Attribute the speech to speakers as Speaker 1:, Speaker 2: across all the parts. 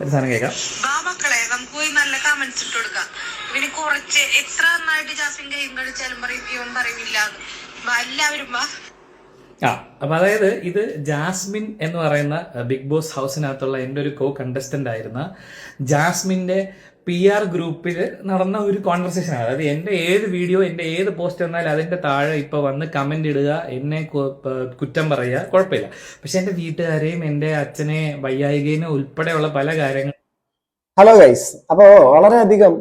Speaker 1: ഒരു സാധനം കേൾക്കാം.
Speaker 2: മക്കളെ നമുക്ക് പോയി നല്ല കമന്റ്സ് ഇട്ട് കൊടുക്കാം. ഇവന് കുറച്ച് എത്ര നന്നായിട്ട് ജാസ്മിൻ ഗെയിം കളിച്ചാലും പറയും ഇവൻ പറയുന്നില്ല എല്ലാവരും വാ.
Speaker 1: ആ അപ്പൊ അതായത് ഇത് ജാസ്മിൻ എന്ന് പറയുന്ന ബിഗ് ബോസ് ഹൗസിനകത്തുള്ള എന്റെ ഒരു കോ കണ്ടസ്റ്റന്റ് ആയിരുന്ന ജാസ്മിന്റെ പി ആർ ഗ്രൂപ്പിൽ നടന്ന ഒരു കോൺവെർസേഷൻ ആണ്. അതായത് എന്റെ ഏത് വീഡിയോ എന്റെ ഏത് പോസ്റ്റ് വന്നാലും അതിന്റെ താഴെ ഇപ്പൊ വന്ന് കമന്റ് ഇടുക എന്നെ കുറ്റം പറയുക കുഴപ്പമില്ല. പക്ഷെ എന്റെ വീട്ടുകാരെയും എന്റെ അച്ഛനെ വയ്യായികേനെ ഉൾപ്പെടെയുള്ള പല കാര്യങ്ങൾ
Speaker 3: ഹലോ ഗൈസ് അപ്പോ വളരെയധികം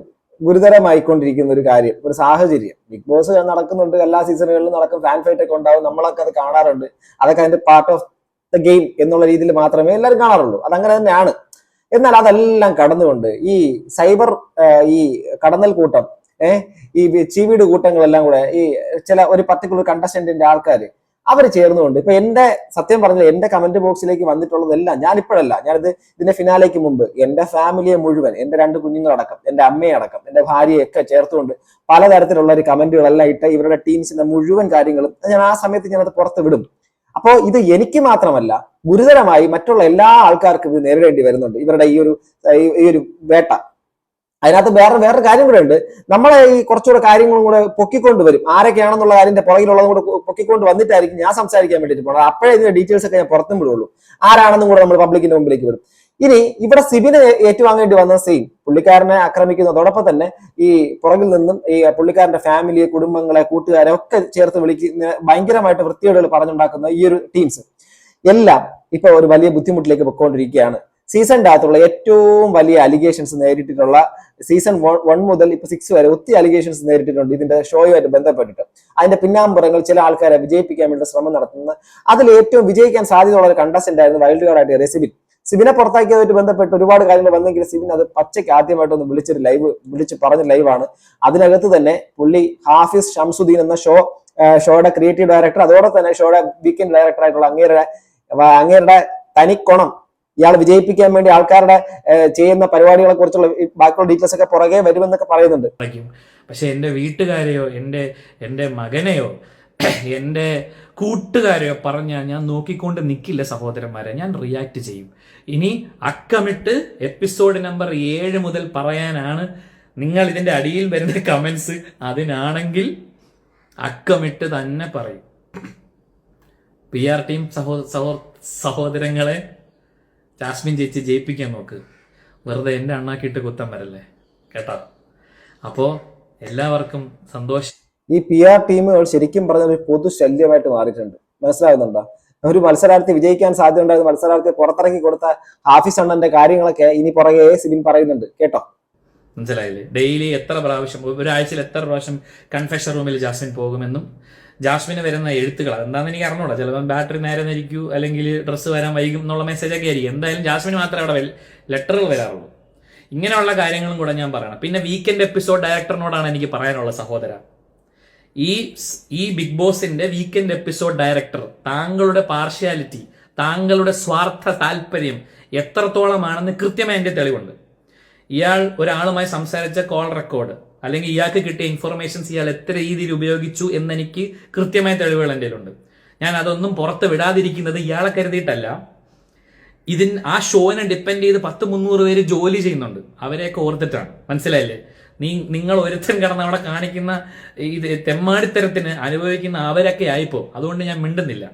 Speaker 3: ഗുരുതരമായിക്കൊണ്ടിരിക്കുന്ന ഒരു കാര്യം ഒരു സാഹചര്യം. ബിഗ് ബോസ് നടക്കുന്നുണ്ട് എല്ലാ സീസണുകളിലും നടക്കും ഫാൻ ഫൈറ്റ് ഒക്കെ ഉണ്ടാവും നമ്മളൊക്കെ അത് കാണാറുണ്ട്. അതൊക്കെ അതിന്റെ പാർട്ട് ഓഫ് ദ ഗെയിം എന്നുള്ള രീതിയിൽ മാത്രമേ എല്ലാവരും കാണാറുള്ളൂ. അതങ്ങനെ തന്നെയാണ്. എന്നാൽ അതെല്ലാം കടന്നുകൊണ്ട് ഈ സൈബർ ഈ കടന്നൽ കൂട്ടം ഏഹ് ഈ ചീവീട് കൂട്ടങ്ങളെല്ലാം കൂടെ ഈ ചില ഒരു പർട്ടിക്കുലർ കണ്ടസ്റ്റന്റിന്റെ ആൾക്കാർ അവർ ചേർന്നുകൊണ്ട് ഇപ്പൊ എന്റെ സത്യം പറഞ്ഞാൽ എന്റെ കമന്റ് ബോക്സിലേക്ക് വന്നിട്ടുള്ളതെല്ലാം ഞാൻ ഇപ്പോഴല്ല ഞാനിത് ഇതിന്റെ ഫിനാലേക്ക് മുമ്പ് എന്റെ ഫാമിലിയെ മുഴുവൻ എന്റെ രണ്ട് കുഞ്ഞുങ്ങളടക്കം എന്റെ അമ്മയെ അടക്കം എന്റെ ഭാര്യയൊക്കെ ചേർത്തുകൊണ്ട് പലതരത്തിലുള്ള ഒരു കമന്റുകളെല്ലാം ഇട്ട് ഇവരുടെ ടീംസിന്റെ മുഴുവൻ കാര്യങ്ങളും ഞാൻ ആ സമയത്ത് ഞാനത് പുറത്ത് വിടും. അപ്പോ ഇത് എനിക്ക് മാത്രമല്ല ഗുരുതരമായി മറ്റുള്ള എല്ലാ ആൾക്കാർക്കും ഇത് നേരിടേണ്ടി വരുന്നുണ്ട്. ഇവരുടെ ഈ ഒരു ഈ- ഒരു വേട്ട. അതിനകത്ത് വേറെ വേറൊരു കാര്യം കൂടെ ഉണ്ട്. നമ്മളെ ഈ കുറച്ചുകൂടെ കാര്യങ്ങളും കൂടെ പൊക്കിക്കൊണ്ട് വരും. ആരൊക്കെയാണെന്നുള്ള കാര്യത്തിന്റെ പുറകിലുള്ളതും കൂടെ പൊക്കിക്കൊണ്ട് വന്നിട്ടായിരിക്കും ഞാൻ സംസാരിക്കാൻ വേണ്ടിയിട്ട് പോകണം അപ്പോഴേ ഇതിന്റെ ഡീറ്റെയിൽസ് ഒക്കെ ഞാൻ പുറത്തും വിടുള്ളൂ. ആരാണെന്നും കൂടെ നമ്മൾ പബ്ലിക്കിന്റെ മുമ്പിലേക്ക് വരും ഇനി ഇവിടെ സിബിന് ഏറ്റുവാങ്ങേണ്ടി വന്ന സെയിം പുള്ളിക്കാരനെ ആക്രമിക്കുന്നതോടൊപ്പം തന്നെ ഈ പുറകിൽ നിന്നും ഈ പുള്ളിക്കാരന്റെ ഫാമിലി കുടുംബങ്ങളെ കൂട്ടുകാരെ ഒക്കെ ചേർത്ത് വിളിക്കുന്ന ഭയങ്കരമായിട്ട് വൃത്തിയോടുകൾ പറഞ്ഞുണ്ടാക്കുന്ന ഈ ഒരു ടീംസ് എല്ലാം ഇപ്പൊ ഒരു വലിയ ബുദ്ധിമുട്ടിലേക്ക് പൊയ്ക്കൊണ്ടിരിക്കുകയാണ്. സീസണിന്റെ അകത്തുള്ള ഏറ്റവും വലിയ അലിഗേഷൻസ് നേരിട്ടിട്ടുള്ള സീസൺ വൺ മുതൽ ഇപ്പൊ സിക്സ് വരെ ഒത്തിരി അലിഗേഷൻസ് നേരിട്ടിട്ടുണ്ട്. ഇതിന്റെ ഷോയുമായിട്ട് ബന്ധപ്പെട്ടിട്ട്. അതിന്റെ പിന്നാമ്പുറങ്ങൾ ചില ആൾക്കാരെ വിജയിപ്പിക്കാൻ വേണ്ടി ശ്രമം നടത്തുന്നത് അതിൽ ഏറ്റവും വിജയിക്കാൻ സാധ്യതയുള്ള ഒരു കണ്ടസ്റ്റന്റ് ആയിരുന്നു വൈൽഡ് കാർഡ് ആയിട്ട് റെസിബിൻ സിബിനെ പുറത്താക്കിയതുമായിട്ട് ബന്ധപ്പെട്ട് ഒരുപാട് കാര്യങ്ങൾ വന്നെങ്കിൽ സിബിൻ അത് പച്ചയ്ക്ക് ആദ്യമായിട്ടൊന്ന് വിളിച്ചൊരു ലൈവ് വിളിച്ച് പറഞ്ഞ ലൈവാണ് അതിനകത്ത് തന്നെ പുള്ളി ഹാഫിസ് ഷംസുദ്ദീൻ എന്ന ഷോ ഷോയുടെ ക്രിയേറ്റീവ് ഡയറക്ടർ അതോടെ തന്നെ ഷോയുടെ വീക്കെൻഡ് ഡയറക്ടർ ആയിട്ടുള്ള അങ്ങേരുടെ അങ്ങേരുടെ തനിക്കൊണം ഇയാൾ വിജയിപ്പിക്കാൻ വേണ്ടി ആൾക്കാരുടെ ചെയ്യുന്ന പരിപാടികളെ കുറിച്ചുള്ള ബാക്കിയുള്ള ഡീറ്റെയിൽസ് ഒക്കെ പുറകെ വരുമെന്നൊക്കെ പറയുന്നുണ്ട്.
Speaker 1: പക്ഷെ എന്റെ വീട്ടുകാരെയോ എന്റെ എന്റെ മകനെയോ എന്റെ കൂട്ടുകാരെയോ പറഞ്ഞാൽ ഞാൻ നോക്കിക്കൊണ്ട് നിൽക്കില്ല സഹോദരന്മാരെ. ഞാൻ റിയാക്ട് ചെയ്യും. ഇനി അക്കമിട്ട് എപ്പിസോഡ് നമ്പർ ഏഴ് മുതൽ പറയാനാണ് നിങ്ങൾ ഇതിന്റെ അടിയിൽ വരുന്ന കമൻസ് അതിനാണെങ്കിൽ അക്കമിട്ട് തന്നെ പറയും. പി ആർ ടീം സഹോ സഹോ സഹോദരങ്ങളെ ജാസ്മിൻ ചേച്ചി ജയിപ്പിക്കാൻ നോക്ക്. വെറുതെ എന്റെ അണ്ണാക്കിയിട്ട് കുത്തം വരല്ലേ? കേട്ടോ? അപ്പോൾ എല്ലാവർക്കും സന്തോഷം
Speaker 3: ഈ പി ആർ ടീമുകൾ ശരിക്കും പറഞ്ഞ ഒരു പൊതു ശല്യമായിട്ട് മാറിയിട്ടുണ്ട്. മനസ്സിലാകുന്നുണ്ടോ? ഒരു മത്സരാർത്ഥി വിജയിക്കാൻ സാധ്യത ഉണ്ടായിരുന്ന മത്സരാർത്ഥി പുറത്തിറക്കി കൊടുത്ത ഹാഫിസ് അണ്ണന്റെ കാര്യങ്ങളൊക്കെ ഇനി പുറകെ സിബിൻ പറയുന്നുണ്ട്. കേട്ടോ?
Speaker 1: മനസ്സിലായില്ലേ? ഡെയിലി എത്ര പ്രാവശ്യം ഒരാഴ്ചയിൽ എത്ര പ്രാവശ്യം കൺഫെഷൻ റൂമിൽ ജാസ്മിൻ പോകുമെന്നും ജാസ്മിന് വരുന്ന എഴുത്തുകൾ. എന്താണെന്ന് എനിക്ക് അറിഞ്ഞൂടാ. ചിലപ്പോൾ ബാറ്ററി നേരെ നിരിക്കൂ അല്ലെങ്കിൽ ഡ്രസ്സ് വരാൻ വൈകും എന്നുള്ള മെസ്സേജ് ഒക്കെ ആയിരിക്കും. എന്തായാലും ജാസ്മിന് മാത്രമേ അവിടെ ലെറ്ററുകൾ വരാറുള്ളൂ. ഇങ്ങനെയുള്ള കാര്യങ്ങളും കൂടെ ഞാൻ പറയണം. പിന്നെ വീക്കെൻഡ് എപ്പിസോഡ് ഡയറക്ടറിനോടാണ് എനിക്ക് പറയാനുള്ള സഹോദര. ഈ ഈ ബിഗ് ബോസിന്റെ വീക്കെൻഡ് എപ്പിസോഡ് ഡയറക്ടർ താങ്കളുടെ പാർഷ്യാലിറ്റി താങ്കളുടെ സ്വാർത്ഥ താല്പര്യം എത്രത്തോളമാണെന്ന് കൃത്യമായി എന്റെ തെളിവുണ്ട്. ഇയാൾ ഒരാളുമായി സംസാരിച്ച കോൾ റെക്കോർഡ് അല്ലെങ്കിൽ ഇയാൾക്ക് കിട്ടിയ ഇൻഫർമേഷൻസ് ഇയാൾ എത്ര രീതിയിൽ ഉപയോഗിച്ചു എന്നെനിക്ക് കൃത്യമായ തെളിവുകൾ എന്റെ ഉണ്ട് ഞാൻ അതൊന്നും പുറത്ത് വിടാതിരിക്കുന്നത് ഇയാളെ കരുതിയിട്ടല്ല. ഇതിൻ ആ ഷോനെ ഡിപ്പെൻഡ് ചെയ്ത് പത്ത് മുന്നൂറ് പേര് ജോലി ചെയ്യുന്നുണ്ട്. അവരെയൊക്കെ ഓർത്തിട്ടാണ്. മനസ്സിലായില്ലേ? നീ നിങ്ങൾ ഒരുത്തൻ കിടന്ന് അവിടെ കാണിക്കുന്ന ഇത് തെമ്മാടിത്തരത്തിന് അനുഭവിക്കുന്ന അവരൊക്കെ ആയിപ്പോ. അതുകൊണ്ട് ഞാൻ മിണ്ടുന്നില്ല.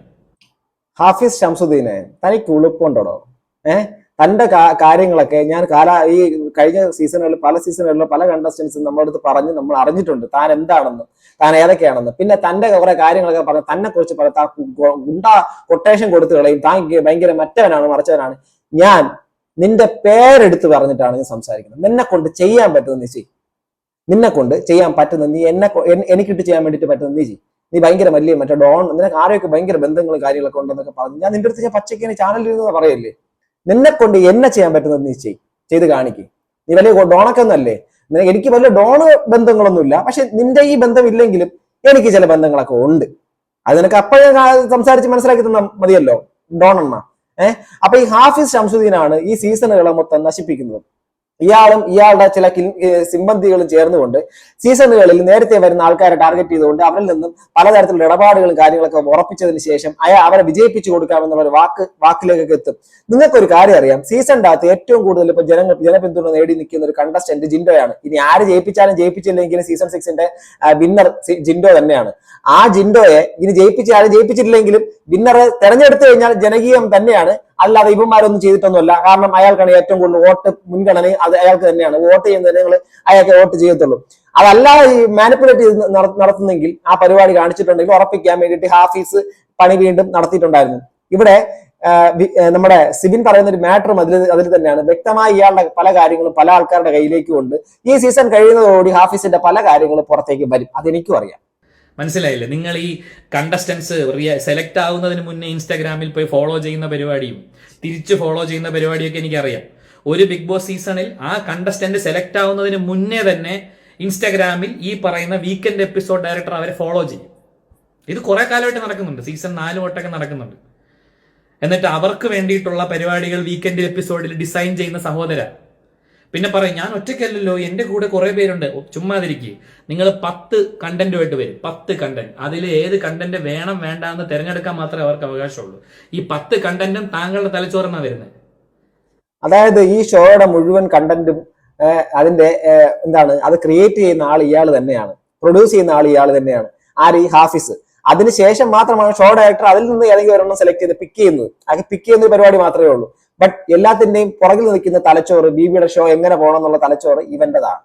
Speaker 3: ഹാഫിസ് ഷംസുദ്ദീനെ തനിക്ക് ഉളുപ്പുണ്ടോ ഏഹ് തന്റെ കാര്യങ്ങളൊക്കെ ഞാൻ കാല ഈ കഴിഞ്ഞ സീസണുകളിൽ പല സീസണുകളിലും പല കണ്ടസ്റ്റൻസും നമ്മുടെ അടുത്ത് പറഞ്ഞ് നമ്മൾ അറിഞ്ഞിട്ടുണ്ട് താൻ എന്താണെന്ന് താൻ ഏതൊക്കെയാണെന്ന്. പിന്നെ തന്റെ കുറെ കാര്യങ്ങളൊക്കെ പറഞ്ഞ് തന്നെ കുറിച്ച് ഗു- ഗുണ്ട കൊട്ടേഷൻ കൊടുത്തു കളയും. താൻ ഭയങ്കര മറ്റവനാണ് മറിച്ചവനാണ്. ഞാൻ നിന്റെ പേരെടുത്ത് പറഞ്ഞിട്ടാണ് ഞാൻ സംസാരിക്കുന്നത്. നിന്നെ കൊണ്ട് ചെയ്യാൻ പറ്റുന്ന നീ ചെയ്യും. നിന്നെ കൊണ്ട് ചെയ്യാൻ പറ്റുന്ന നീ എന്നെ എനിക്കിട്ട് ചെയ്യാൻ വേണ്ടിയിട്ട് പറ്റുന്ന നീ ചെയ്യും. നീ ഭയങ്കര വലിയ മറ്റേ ഡോൺ നിനക്ക് ആരെയൊക്കെ ഭയങ്കര ബന്ധങ്ങളും കാര്യങ്ങളൊക്കെ ഉണ്ടെന്നൊക്കെ പറഞ്ഞു ഞാൻ നിന്റെ അടുത്ത് ഞാൻ പച്ചക്കേനെ ചാനലിൽ നിന്ന് പറയല്ലേ? നിന്നെ കൊണ്ട് എന്നെ ചെയ്യാൻ പറ്റുന്നത് നീ ചെയ് ചെയ്ത് കാണിക്കും. നീ വലിയ ഡോണൊക്കെ ഒന്നല്ലേ നിനക്ക് എനിക്ക് വലിയ ഡോണ് ബന്ധങ്ങളൊന്നുമില്ല. പക്ഷെ നിന്റെ ഈ ബന്ധം ഇല്ലെങ്കിലും എനിക്ക് ചില ബന്ധങ്ങളൊക്കെ ഉണ്ട്. അത് നിനക്ക് അപ്പോഴേ സംസാരിച്ച് മനസ്സിലാക്കി തന്ന മതിയല്ലോ ഡോൺ എണ്ണ ഏഹ് അപ്പൊ ഈ ഹാഫിസ് ഷംസുദ്ദീനാണ് ഈ സീസണുകളെ മൊത്തം നശിപ്പിക്കുന്നത്. ഇയാളും ഇയാളുടെ ചില സിമ്പന്തികളും ചേർന്നുകൊണ്ട് സീസണുകളിൽ നേരത്തെ വരുന്ന ആൾക്കാരെ ടാർഗറ്റ് ചെയ്തുകൊണ്ട് അവരിൽ നിന്നും പലതരത്തിലുള്ള ഇടപാടുകളും കാര്യങ്ങളൊക്കെ ഉറപ്പിച്ചതിന് ശേഷം അയാൾ അവരെ വിജയിപ്പിച്ചു കൊടുക്കാമെന്നുള്ള ഒരു വാക്ക് വാക്കിലേക്കൊക്കെ എത്തും. നിങ്ങൾക്കൊരു കാര്യം അറിയാം. സീസണിന്റെ അകത്ത് ഏറ്റവും കൂടുതൽ ഇപ്പൊ ജനങ്ങൾ ജനപിന്തുണ നേടി നിൽക്കുന്ന ഒരു കണ്ടസ്റ്റന്റ് ജിൻഡോയാണ്. ഇനി ആര് ജയിപ്പിച്ചാലും ജയിപ്പിച്ചില്ലെങ്കിലും സീസൺ സിക്സിന്റെ വിന്നർ ജിൻഡോ തന്നെയാണ്. ആ ജിൻഡോയെ ഇനി ജയിപ്പിച്ചാലും ജയിപ്പിച്ചിട്ടില്ലെങ്കിലും വിന്നറെ തെരഞ്ഞെടുത്തു കഴിഞ്ഞാൽ ജനകീയം തന്നെയാണ്. അല്ലാതെ ഇവന്മാരൊന്നും ചെയ്തിട്ടൊന്നുമല്ല. കാരണം അയാൾക്കാണ് ഏറ്റവും കൂടുതൽ വോട്ട് മുൻഗണന അത് അയാൾക്ക് തന്നെയാണ്. വോട്ട് ചെയ്യുന്നത് നിങ്ങൾ അയാൾക്ക് വോട്ട് ചെയ്യത്തുള്ളൂ. അതല്ലാതെ ഈ മാനിപ്പുലേറ്റ് ചെയ്ത് നടത്തുന്നെങ്കിൽ ആ പരിപാടി കാണിച്ചിട്ടുണ്ടെങ്കിൽ ഉറപ്പിക്കാൻ വേണ്ടിയിട്ട് ഹാഫീസ് പണി വീണ്ടും നടത്തിയിട്ടുണ്ടായിരുന്നു. ഇവിടെ നമ്മുടെ സിബിൻ പറയുന്ന ഒരു മാറ്ററും അതിൽ അതിൽ തന്നെയാണ്. വ്യക്തമായി ഇയാളുടെ പല കാര്യങ്ങളും പല ആൾക്കാരുടെ കയ്യിലേക്ക് ഉണ്ട്. ഈ സീസൺ കഴിയുന്നതോടുകൂടി ഹാഫീസിന്റെ പല കാര്യങ്ങളും പുറത്തേക്ക് വരും. അതെനിക്കും അറിയാം.
Speaker 1: മനസ്സിലായില്ലേ? നിങ്ങൾ ഈ കണ്ടസ്റ്റൻസ് സെലക്ട് ആവുന്നതിന് മുന്നേ ഇൻസ്റ്റാഗ്രാമിൽ പോയി ഫോളോ ചെയ്യുന്ന പരിപാടിയും തിരിച്ച് ഫോളോ ചെയ്യുന്ന പരിപാടിയൊക്കെ എനിക്കറിയാം. ഒരു ബിഗ് ബോസ് സീസണിൽ ആ കണ്ടസ്റ്റന്റ് സെലക്ട് ആവുന്നതിന് മുന്നേ തന്നെ ഇൻസ്റ്റാഗ്രാമിൽ ഈ പറയുന്ന വീക്കെൻഡ് എപ്പിസോഡ് ഡയറക്ടർ അവരെ ഫോളോ ചെയ്യും. ഇത് കുറെ കാലമായിട്ട് നടക്കുന്നുണ്ട്. സീസൺ നാല് തൊട്ടൊക്കെ നടക്കുന്നുണ്ട്. എന്നിട്ട് അവർക്ക് വേണ്ടിയിട്ടുള്ള പരിപാടികൾ വീക്കെൻഡ് എപ്പിസോഡിൽ ഡിസൈൻ ചെയ്യുന്ന സഹോദര. പിന്നെ പറയും ഞാൻ ഒറ്റയ്ക്കല്ലല്ലോ എന്റെ കൂടെ കുറെ പേരുണ്ട്. ചുമ്മാതിരിക്കുക നിങ്ങൾ പത്ത് കണ്ടന്റുമായിട്ട് വരും. പത്ത് കണ്ടന്റ്. അതിൽ ഏത് കണ്ടന്റ് വേണം വേണ്ട എന്ന് തിരഞ്ഞെടുക്കാൻ മാത്രമേ അവർക്ക് അവകാശമുള്ളൂ. ഈ പത്ത് കണ്ടന്റും താങ്കളുടെ തലച്ചോറെന്നാണ് വരുന്നത്
Speaker 3: അതായത് ഈ ഷോയുടെ മുഴുവൻ കണ്ടന്റും അതിന്റെ എന്താണ് അത് ക്രിയേറ്റ് ചെയ്യുന്ന ആൾ ഇയാൾ തന്നെയാണ്. പ്രൊഡ്യൂസ് ചെയ്യുന്ന ആൾ ഇയാൾ തന്നെയാണ്. ആര്? ഈ ഹാഫിസ് അതിനുശേഷം മാത്രമാണ് ഷോ ഡയറക്ടർ അതിൽ നിന്ന് ഏതെങ്കിലും ഒരെണ്ണം സെലക്ട് ചെയ്ത് പിക്ക് ചെയ്യുന്നത്. അത് പിക്ക് ചെയ്യുന്ന പരിപാടി മാത്രമേ ഉള്ളൂ. ബട്ട് എല്ലാത്തിന്റെയും പുറകിൽ നിൽക്കുന്ന തലച്ചോറ് ബിബിയുടെ ഷോ എങ്ങനെ പോകണം എന്നുള്ള തലച്ചോറ് ഇവന്റേതാണ്.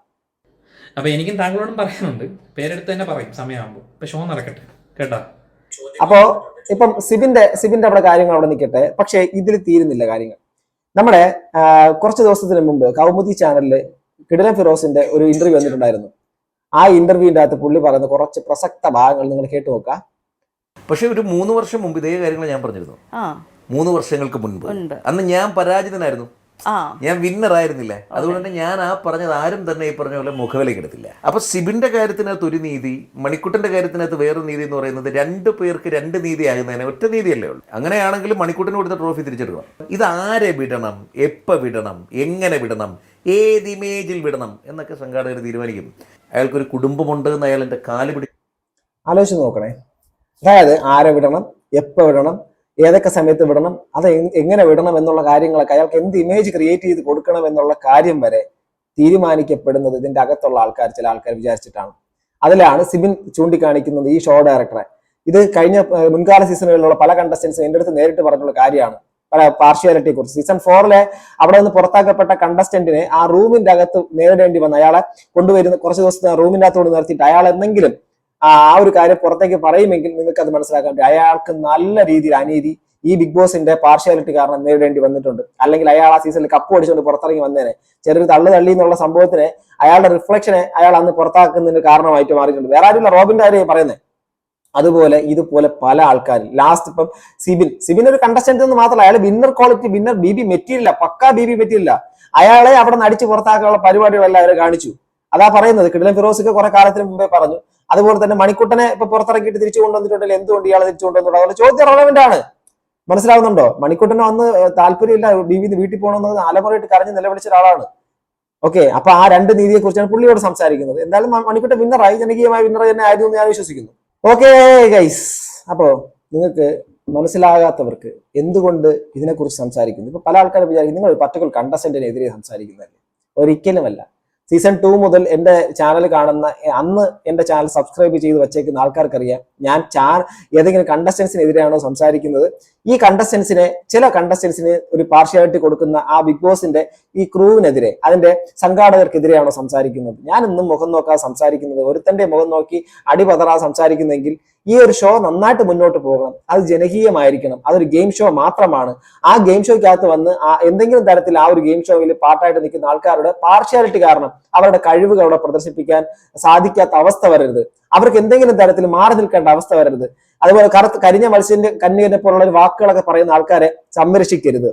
Speaker 1: അപ്പൊ എനിക്കും താങ്കളോടും പറയാനുണ്ട്. പേരെടുത്ത് തന്നെ പറയും. സമയമാകുമ്പോൾ. ഇപ്പൊ ഷോ നടക്കട്ടെ. കേട്ടോ?
Speaker 3: അപ്പോ ഇപ്പം സിബിന്റെ സിബിന്റെ അവിടെ കാര്യങ്ങൾ അവിടെ നിൽക്കട്ടെ. പക്ഷേ ഇതിൽ തീരുന്നില്ല കാര്യങ്ങൾ. നമ്മുടെ കുറച്ച് ദിവസത്തിന് മുമ്പ് കൗമുദി ചാനലിൽ കിടിലൻ ഫിറോസിന്റെ ഒരു ഇന്റർവ്യൂ വന്നിട്ടുണ്ടായിരുന്നു. ആ ഇന്റർവ്യൂവിന്റെ അകത്ത് പുള്ളി പറയുന്ന കുറച്ച് പ്രസക്ത ഭാഗങ്ങൾ നിങ്ങൾ കേട്ടു നോക്കാം.
Speaker 4: പക്ഷെ ഒരു മൂന്ന് വർഷം മുമ്പ് ഇതേ കാര്യങ്ങൾ ഞാൻ പറഞ്ഞിരുന്നു.
Speaker 5: ആ.
Speaker 4: മൂന്ന് വർഷങ്ങൾക്ക് മുൻപ്. അന്ന് ഞാൻ പരാജിതനായിരുന്നു. ഞാൻ വിന്നർ ആയിരുന്നില്ല. അതുകൊണ്ട് തന്നെ ഞാൻ ആ പറഞ്ഞത് ആരും തന്നെ ഈ പറഞ്ഞ പോലെ മുഖവിലേക്ക് എടുത്തില്ല. അപ്പൊ സിബിന്റെ കാര്യത്തിനകത്ത് ഒരു നീതി മണിക്കുട്ടന്റെ കാര്യത്തിനകത്ത് വേറൊരു നീതി എന്ന് പറയുന്നത് രണ്ട് പേർക്ക് രണ്ട് നീതി ആകുന്നതിന് ഒറ്റ നീതിയല്ലേ ഉള്ളൂ. അങ്ങനെയാണെങ്കിലും മണിക്കുട്ടന് കൊടുത്ത ട്രോഫി തിരിച്ചെടുക്കണം ഇത് ആരെ വിടണം? എപ്പ വിടണം? എങ്ങനെ വിടണം? ഏത് ഇമേജിൽ വിടണം? എന്നൊക്കെ സംഘാടകർ തീരുമാനിക്കും. അയാൾക്കൊരു കുടുംബമുണ്ട് എന്ന് അയാൾ എന്റെ കാൽ പിടി
Speaker 3: ആലോചിച്ച് നോക്കണേ. അതായത് ആരെ വിടണം? എപ്പോൾ വിടണം? ഏതൊക്കെ സമയത്ത് വിടണം അത് എങ്ങനെ വിടണം എന്നുള്ള കാര്യങ്ങളൊക്കെ അയാൾക്ക് എന്ത് ഇമേജ് ക്രിയേറ്റ് ചെയ്ത് കൊടുക്കണം എന്നുള്ള കാര്യം വരെ തീരുമാനിക്കപ്പെടുന്നത് ഇതിന്റെ അകത്തുള്ള ആൾക്കാർ ചില ആൾക്കാർ വിചാരിച്ചിട്ടാണ്. അതിലാണ് സിബിൻ ചൂണ്ടിക്കാണിക്കുന്നത് ഈ ഷോ ഡയറക്ടറെ ഇത് കഴിഞ്ഞ മുൻകാല സീസണുകളിലുള്ള പല കണ്ടസ്റ്റൻസും എന്റെ അടുത്ത് നേരിട്ട് പറഞ്ഞുള്ള കാര്യമാണ്. പല പാർഷ്യാലിറ്റിയെ കുറിച്ച്. സീസൺ ഫോറിലെ അവിടെ നിന്ന് പുറത്താക്കപ്പെട്ട കണ്ടസ്റ്റന്റിനെ ആ റൂമിന്റെ അകത്ത് നേരിടേണ്ടി വന്ന അയാളെ കൊണ്ടുവരുന്ന കുറച്ച് ദിവസത്തെ റൂമിന്റെ അകത്തോട് നിർത്തിയിട്ട് അയാൾ എന്തെങ്കിലും ആ ഒരു കാര്യം പുറത്തേക്ക് പറയുമെങ്കിൽ നിങ്ങൾക്ക് അത് മനസ്സിലാക്കാൻ പറ്റും അയാൾക്ക് നല്ല രീതിയിൽ അനീതി ഈ ബിഗ് ബോസിന്റെ പാർഷ്യാലിറ്റി കാരണം നേരിടേണ്ടി വന്നിട്ടുണ്ട്. അല്ലെങ്കിൽ അയാൾ ആ സീസണിൽ കപ്പ് അടിച്ചുകൊണ്ട് പുറത്തിറങ്ങി വന്നേനെ. ചെറിയൊരു തള്ളു തള്ളി എന്നുള്ള സംഭവത്തിന് അയാളുടെ റിഫ്ലക്ഷനെ അയാൾ അന്ന് പുറത്താക്കുന്നതിന് കാരണമായിട്ട് മാറിയിട്ടുണ്ട്. വേറെ ആരുമില്ല റോബിന്റെ കാര്യം പറയുന്നത് അതുപോലെ ഇതുപോലെ പല ആൾക്കാർ ലാസ്റ്റ് ഇപ്പം സിബിൻ. സിബിൻ ഒരു കണ്ടസ്റ്റന്റ് എന്ന് മാത്രമല്ല. അയാൾ winner quality winner B B മെറ്റീരിയല്ല പക്കാ ബി ബി മെറ്റീരിയല്ല അയാളെ അവിടെ നിന്ന് അടിച്ച് പുറത്താക്കാനുള്ള പരിപാടികളെല്ലാം അവർ കാണിച്ചു. അതാ പറയുന്നത്. കിടിലൻ ഫിറോസൊക്കെ കുറെ കാലത്തിന് മുമ്പേ പറഞ്ഞു. അതുപോലെ തന്നെ മണിക്കുട്ടനെ ഇപ്പൊ പുറത്തിറക്കിയിട്ട് തിരിച്ചു കൊണ്ടുവന്നിട്ടുണ്ടെങ്കിൽ എന്തുകൊണ്ട് ഇയാളെ തിരിച്ചു കൊണ്ടുവന്നിട്ടുണ്ട് അതുകൊണ്ട് ചോദ്യം റെലവെന്റ് ആണ്. മനസ്സിലാവുന്നുണ്ടോ? മണിക്കുട്ടനെ അന്ന് താല്പര്യമില്ല ബി ബി വീട്ടിൽ പോകണമെന്ന് അലമുറയിട്ട് കരഞ്ഞ് നിലവിളിച്ച ഒരാളാണ്. ഓക്കെ അപ്പൊ ആ രണ്ട് നീതിയെ കുറിച്ചാണ് പുള്ളിയോട് സംസാരിക്കുന്നത്. എന്തായാലും മണിക്കുട്ടൻ വിന്നറായി ജനകീയമായ വിന്നർ തന്നെ ആയിരുന്നു ഞാൻ വിശ്വസിക്കുന്നു. ഓക്കെ ഗൈസ് അപ്പോ നിങ്ങൾക്ക് മനസ്സിലാകാത്തവർക്ക് എന്തുകൊണ്ട് ഇതിനെക്കുറിച്ച് സംസാരിക്കുന്നു? ഇപ്പൊ പല ആൾക്കാരും വിചാരിക്കും നിങ്ങൾ പർട്ടിക്കുലർ കണ്ടസ്റ്റന്റിനെതിരെ സംസാരിക്കുന്നതല്ലേ? ഒരിക്കലുമല്ല. സീസൺ ടു മുതൽ എന്റെ ചാനൽ കാണുന്ന അന്ന് എന്റെ ചാനൽ സബ്സ്ക്രൈബ് ചെയ്ത് വെച്ചേക്കുന്ന ആൾക്കാർക്കറിയാം. ഞാൻ ചാൻ ഏതെങ്കിലും കണ്ടസ്റ്റൻസിനെതിരെയാണോ സംസാരിക്കുന്നത്? ഈ കണ്ടസ്റ്റൻസിനെ ചില കണ്ടസ്റ്റൻസിന് ഒരു പാർഷ്യാലിറ്റി കൊടുക്കുന്ന ആ ബിഗ് ബോസിന്റെ ഈ ക്രൂവിനെതിരെ അതിന്റെ സംഘാടകർക്കെതിരെയാണോ സംസാരിക്കുന്നത്? ഞാൻ ഇന്നും മുഖം നോക്കാതെ സംസാരിക്കുന്നത് ഒരുത്തന്റെ മുഖം നോക്കി അടിപതറാതെ സംസാരിക്കുന്നെങ്കിൽ ഈ ഒരു ഷോ നന്നായിട്ട് മുന്നോട്ട് പോകണം. അത് ജനകീയമായിരിക്കണം. അതൊരു ഗെയിം ഷോ മാത്രമാണ്. ആ ഗെയിം ഷോയ്ക്കകത്ത് വന്ന് എന്തെങ്കിലും തരത്തിൽ ആ ഒരു ഗെയിം ഷോയിൽ പാട്ടായിട്ട് നിൽക്കുന്ന ആൾക്കാരുടെ പാർഷ്യാലിറ്റി കാരണം അവരുടെ കഴിവുകൾ അവിടെ പ്രദർശിപ്പിക്കാൻ സാധിക്കാത്ത അവസ്ഥ വരരുത്. അവർക്ക് എന്തെങ്കിലും തരത്തിൽ മാറി നിൽക്കേണ്ട അവസ്ഥ വരരുത്. അതുപോലെ കറുത്ത് കരിഞ്ഞ മത്സ്യന്റെ കന്യകനെ പോലുള്ള വാക്കുകളൊക്കെ പറയുന്ന ആൾക്കാരെ സംരക്ഷിക്കരുത്.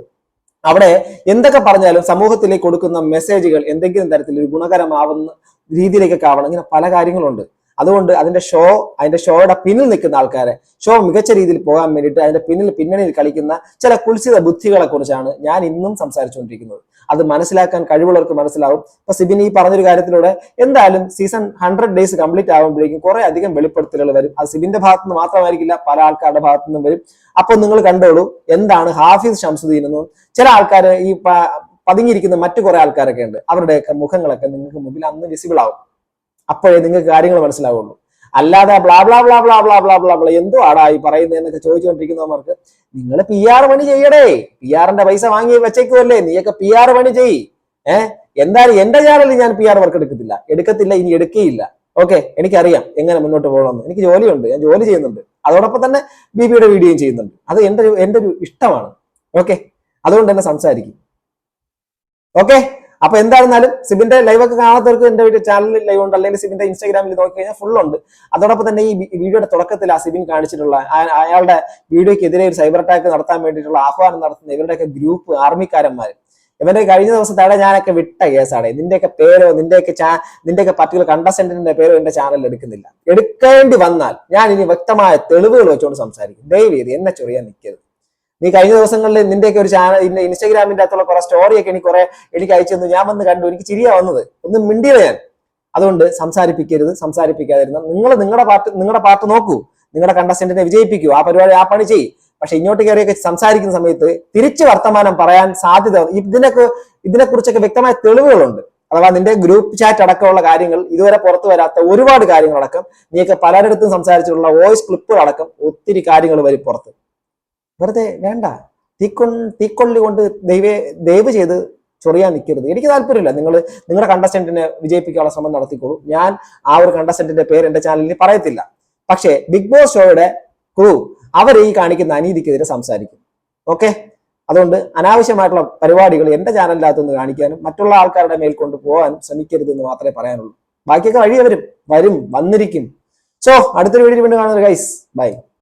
Speaker 3: അവിടെ എന്തൊക്കെ പറഞ്ഞാലും സമൂഹത്തിലേക്ക് കൊടുക്കുന്ന മെസ്സേജുകൾ എന്തെങ്കിലും തരത്തിൽ ഒരു ഗുണകരമാവുന്ന രീതിയിലേക്കൊക്കെ ആവണം. ഇങ്ങനെ പല കാര്യങ്ങളുണ്ട്. അതുകൊണ്ട് അതിന്റെ ഷോ അതിന്റെ ഷോയുടെ പിന്നിൽ നിൽക്കുന്ന ആൾക്കാരെ ഷോ മികച്ച രീതിയിൽ പോകാൻ വേണ്ടിയിട്ട് അതിന്റെ പിന്നിൽ പിന്നണിയിൽ കളിക്കുന്ന ചില കുൽസിത ബുദ്ധികളെ കുറിച്ചാണ് ഞാൻ ഇന്നും സംസാരിച്ചുകൊണ്ടിരിക്കുന്നത്. അത് മനസ്സിലാക്കാൻ കഴിവുള്ളവർക്ക് മനസ്സിലാവും. ഇപ്പൊ സിബിൻ ഈ പറഞ്ഞൊരു കാര്യത്തിലൂടെ എന്തായാലും സീസൺ ഹൺഡ്രഡ് ഡേയ്സ് കംപ്ലീറ്റ് ആകുമ്പോഴേക്കും കുറെ അധികം വെളിപ്പെടുത്തലുകൾ വരും. അത് സിബിന്റെ ഭാഗത്ത് നിന്ന് മാത്രമായിരിക്കില്ല പല ആൾക്കാരുടെ ഭാഗത്തു നിന്നും വരും. അപ്പൊ നിങ്ങൾ കണ്ടോളൂ എന്താണ് ഹാഫിസ് ഷംസുദ്ദീൻ എന്നും ചില ആൾക്കാർ ഈ പതുങ്ങിയിരിക്കുന്ന മറ്റു കുറെ ആൾക്കാരൊക്കെ ഉണ്ട്. അവരുടെയൊക്കെ മുഖങ്ങളൊക്കെ നിങ്ങൾക്ക് മുമ്പിൽ അന്ന് വിസിബിൾ ആവും. അപ്പോഴേ നിങ്ങൾക്ക് കാര്യങ്ങൾ മനസ്സിലാവുള്ളൂ. അല്ലാതെ blah blah blah blah blah blah blah blah എന്തോ ആടാ ഈ പറയുന്നതെന്നൊക്കെ ചോദിച്ചുകൊണ്ടിരിക്കുന്നവർക്ക് നിങ്ങൾ പി ആർ പണി ചെയ്യടേ. പി ആറിന്റെ പൈസ വാങ്ങി വെച്ചേക്കുമല്ലേ നീയൊക്കെ പി ആർ പണി ചെയ്. ഏഹ് എന്തായാലും എന്റെ ചാനലിൽ ഞാൻ പി ആർ വർക്ക് എടുക്കത്തില്ല. എടുക്കത്തില്ല ഇനി എടുക്കുകയില്ല ഓക്കെ? എനിക്കറിയാം എങ്ങനെ മുന്നോട്ട് പോകണമെന്ന്. എനിക്ക് ജോലിയുണ്ട്. ഞാൻ ജോലി ചെയ്യുന്നുണ്ട്. അതോടൊപ്പം തന്നെ ബിബിയുടെ വീഡിയോയും ചെയ്യുന്നുണ്ട്. അത് എന്റെ ഒരു എന്റെ ഒരു ഇഷ്ടമാണ്. ഓക്കെ? അതുകൊണ്ട് തന്നെ സംസാരിക്കും. ഓക്കെ? അപ്പൊ എന്തായിരുന്നാലും സിബിന്റെ ലൈവ് ഒക്കെ കാണാത്തവർക്ക് എന്റെ വീഡിയോ ചാനലിൽ ലൈവ് ഉണ്ട് അല്ലെങ്കിൽ സിബിന്റെ ഇൻസ്റ്റാഗ്രാമിൽ നോക്കി കഴിഞ്ഞാൽ ഫുൾ ഉണ്ട്. അതോടൊപ്പം തന്നെ ഈ വീഡിയോയുടെ തുടക്കത്തിൽ ആ സിബിൻ കാണിച്ചിട്ടുള്ള അയാളുടെ വീഡിയോക്കെതിരെ ഒരു സൈബർ അറ്റാക്ക് നടത്താൻ വേണ്ടിയിട്ടുള്ള ആഹ്വാനം നടത്തുന്ന ഇവരുടെയൊക്കെ ഗ്രൂപ്പ് ആർമിക്കാരന്മാർ ഇവന്റെ കഴിഞ്ഞ ദിവസത്തേടെ ഞാനൊക്കെ വിട്ട കേസാണ് നിന്റെയൊക്കെ പേരോ നിന്റെയൊക്കെ ചാ നിന്റെയൊക്കെ പർട്ടിക്കുലർ കണ്ടസ്റ്റന്റിന്റെ പേരോ എന്റെ ചാനലിൽ എടുക്കുന്നില്ല. എടുക്കേണ്ടി വന്നാൽ ഞാൻ ഇനി വ്യക്തമായ തെളിവുകൾ വെച്ചുകൊണ്ട് സംസാരിക്കും. ദയവ് എന്നെ ചൊറിയാൻ നിൽക്കരുത്. നീ കഴിഞ്ഞ ദിവസങ്ങളിൽ നിന്റെയൊക്കെ ഒരു ചാനൽ ഇൻസ്റ്റാഗ്രാമിന്റെ അകത്തുള്ള കുറെ സ്റ്റോറിയൊക്കെ എനിക്ക് കുറെ എനിക്ക് അയച്ചു തന്നു. ഞാൻ വന്ന് കണ്ടു. എനിക്ക് ചിരിയാ വന്നത്. ഒന്നും മിണ്ടിയത് ഞാൻ. അതുകൊണ്ട് സംസാരിപ്പിക്കരുത് സംസാരിപ്പിക്കാതിരുന്ന. നിങ്ങൾ നിങ്ങളുടെ പാർട്ട് നിങ്ങളുടെ പാർട്ട് നോക്കൂ. നിങ്ങളുടെ കണ്ടസ്റ്റന്റിനെ വിജയിപ്പിക്കൂ. ആ പരിപാടി ആ പണി ചെയ്യും. പക്ഷെ ഇങ്ങോട്ട് കയറിയൊക്കെ സംസാരിക്കുന്ന സമയത്ത് തിരിച്ച് വർത്തമാനം പറയാൻ സാധ്യത ഇതിനൊക്കെ ഇതിനെക്കുറിച്ചൊക്കെ വ്യക്തമായ തെളിവുകളുണ്ട്. അഥവാ നിന്റെ ഗ്രൂപ്പ് ചാറ്റ് അടക്കമുള്ള കാര്യങ്ങൾ ഇതുവരെ പുറത്തു വരാത്ത ഒരുപാട് കാര്യങ്ങളടക്കം നീയൊക്കെ പലരിടത്തും സംസാരിച്ചിട്ടുള്ള വോയിസ് ക്ലിപ്പുകളടക്കം ഒത്തിരി കാര്യങ്ങൾ വരും പുറത്ത്. വെറുതെ വേണ്ട. തീക്കൊ തീക്കൊള്ളി കൊണ്ട് ദൈവേ ദയവ് ചെയ്ത് ചൊറിയാൻ നിൽക്കരുത്. എനിക്ക് താല്പര്യമില്ല. നിങ്ങൾ നിങ്ങളുടെ കണ്ടസ്റ്റന്റിനെ വിജയിപ്പിക്കാനുള്ള ശ്രമം നടത്തിക്കോളൂ. ഞാൻ ആ ഒരു കണ്ടസ്റ്റന്റിന്റെ പേര് എന്റെ ചാനലിൽ പറയത്തില്ല. പക്ഷേ ബിഗ് ബോസ് ഷോയുടെ ക്രൂ അവർ ഈ കാണിക്കുന്ന അനീതിക്കെതിരെ സംസാരിക്കും. ഓക്കെ അതുകൊണ്ട് അനാവശ്യമായിട്ടുള്ള പരിപാടികൾ എന്റെ ചാനലിനകത്തുനിന്ന് കാണിക്കാനും മറ്റുള്ള ആൾക്കാരുടെ മേൽ കൊണ്ട് പോകാനും ശ്രമിക്കരുത് എന്ന് മാത്രമേ പറയാനുള്ളൂ. ബാക്കിയൊക്കെ വഴി വരും വരും വന്നിരിക്കും. സോ അടുത്തൊരു വീഡിയോ വീണ്ടും കാണുന്നത് ഗൈസ് ബൈ